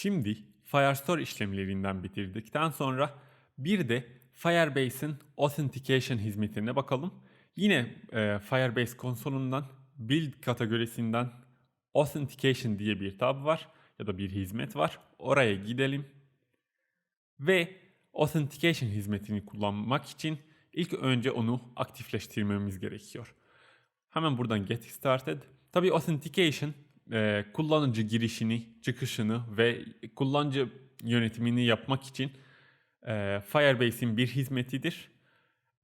Şimdi Firestore işlemlerinden bitirdikten sonra bir de Firebase'in Authentication hizmetine bakalım. Yine e, Firebase konsolundan Build kategorisinden Authentication diye bir tab var ya da bir hizmet var. Oraya gidelim. Ve Authentication hizmetini kullanmak için ilk önce onu aktifleştirmemiz gerekiyor. Hemen buradan Get Started. Tabii Authentication e, kullanıcı girişini, çıkışını ve kullanıcı yönetimini yapmak için e, Firebase'in bir hizmetidir.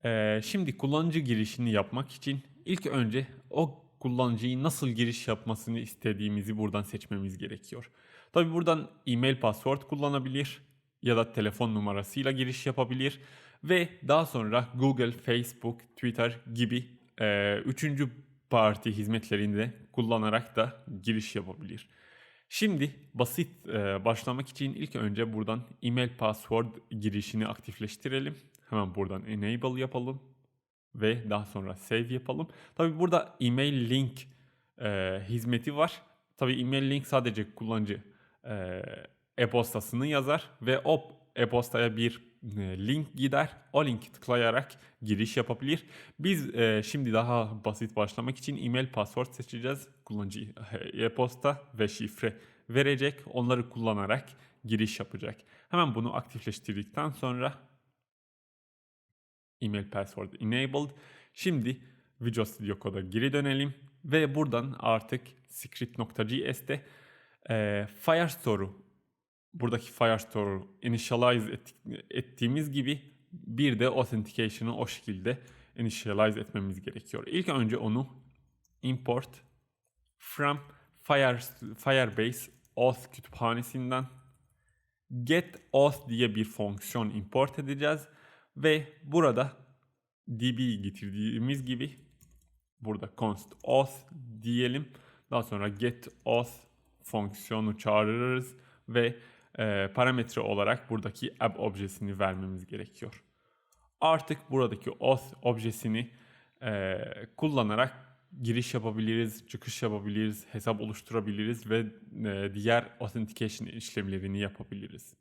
E, şimdi kullanıcı girişini yapmak için ilk önce o kullanıcıyı nasıl giriş yapmasını istediğimizi buradan seçmemiz gerekiyor. Tabi buradan e-mail password kullanabilir ya da telefon numarasıyla giriş yapabilir ve daha sonra Google, Facebook, Twitter gibi e, üçüncü parti hizmetlerini de kullanarak da giriş yapabilir. Şimdi basit e, başlamak için ilk önce buradan email password girişini aktifleştirelim. Hemen buradan enable yapalım ve daha sonra save yapalım. Tabi burada email link e, hizmeti var. Tabi email link sadece kullanıcı e, e-postasını yazar ve o e-postaya bir e, link gider. O linki tıklayarak giriş yapabilir. Biz e, şimdi daha basit başlamak için email password seçeceğiz. Kullanıcı e, e-posta ve şifre verecek. Onları kullanarak giriş yapacak. Hemen bunu aktifleştirdikten sonra email password enabled. Şimdi Visual Studio Code'a geri dönelim ve buradan artık script.js'te e, Firestore'u buradaki Firestore'u initialize ettik, ettiğimiz gibi bir de authentication'ı o şekilde initialize etmemiz gerekiyor. İlk önce onu import from Fire, Firebase auth kütüphanesinden get auth diye bir fonksiyon import edeceğiz ve burada db getirdiğimiz gibi burada const auth diyelim. Daha sonra get auth fonksiyonu çağırırız ve e, parametre olarak buradaki app objesini vermemiz gerekiyor. Artık buradaki auth objesini e, kullanarak giriş yapabiliriz, çıkış yapabiliriz, hesap oluşturabiliriz ve e, diğer authentication işlemlerini yapabiliriz.